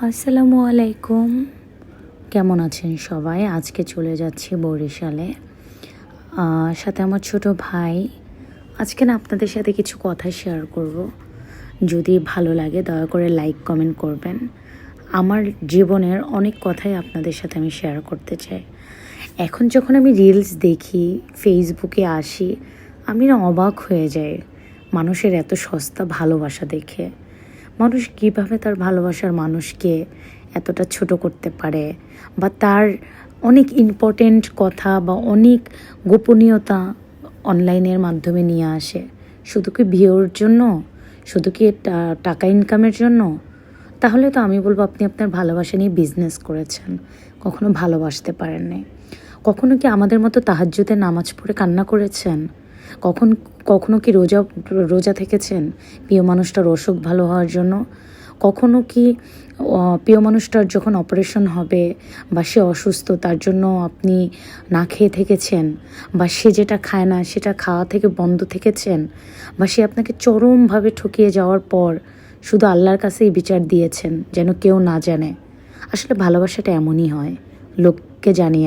আসসালামু আলাইকুম। কেমন আছেন সবাই? আজকে চলে যাচ্ছি বরিশালে। সাথে আমার ছোট ভাই। আজকে না আপনাদের সাথে কিছু কথা শেয়ার করব। যদি ভালো লাগে, দয়া করে লাইক কমেন্ট করবেন। আমার জীবনের অনেক কথাই আপনাদের সাথে আমি শেয়ার করতে চাই। এখন যখন আমি রিলস দেখি ফেসবুকে আসি, আমি না অবাক হয়ে যাই। মানুষের এত সস্তা ভালোবাসা দেখে। মানুষ কীভাবে তার ভালোবাসার মানুষকে এতটা ছোট করতে পারে? বা তার অনেক ইম্পর্টেন্ট কথা বা অনেক গোপনীয়তা অনলাইনের মাধ্যমে নিয়ে আসে। শুধু কি ভিওর জন্য? শুধু কি টাকা ইনকামের জন্য? তাহলে তো আমি বলব আপনি আপনার ভালোবাসা নিয়ে বিজনেস করেছেন। কখনো ভালোবাসতে পারেন নাই কখনো কি আমাদের মতো তাহাজ্জুদে নামাজ পড়ে কান্না করেছেন? কখন, কখনো কি রোজা রোজা থেকেছেন? প্রিয় মানুষটার অসুখ ভালো হওয়ার জন্য? কখনো কি প্রিয় মানুষটার যখন অপারেশন হবে বা সে অসুস্থ, তার জন্য আপনি না খেয়ে থেকেছেন? বা সে যেটা খায় না, সেটা খাওয়া থেকে বন্ধ থেকেছেন? বা সে আপনাকে চরমভাবে ঠকিয়ে যাওয়ার পর শুধু আল্লাহর কাছেই বিচার দিয়েছেন, যেন কেউ না জানে? আসলে ভালোবাসাটা এমনই হয়। লোককে জানিয়ে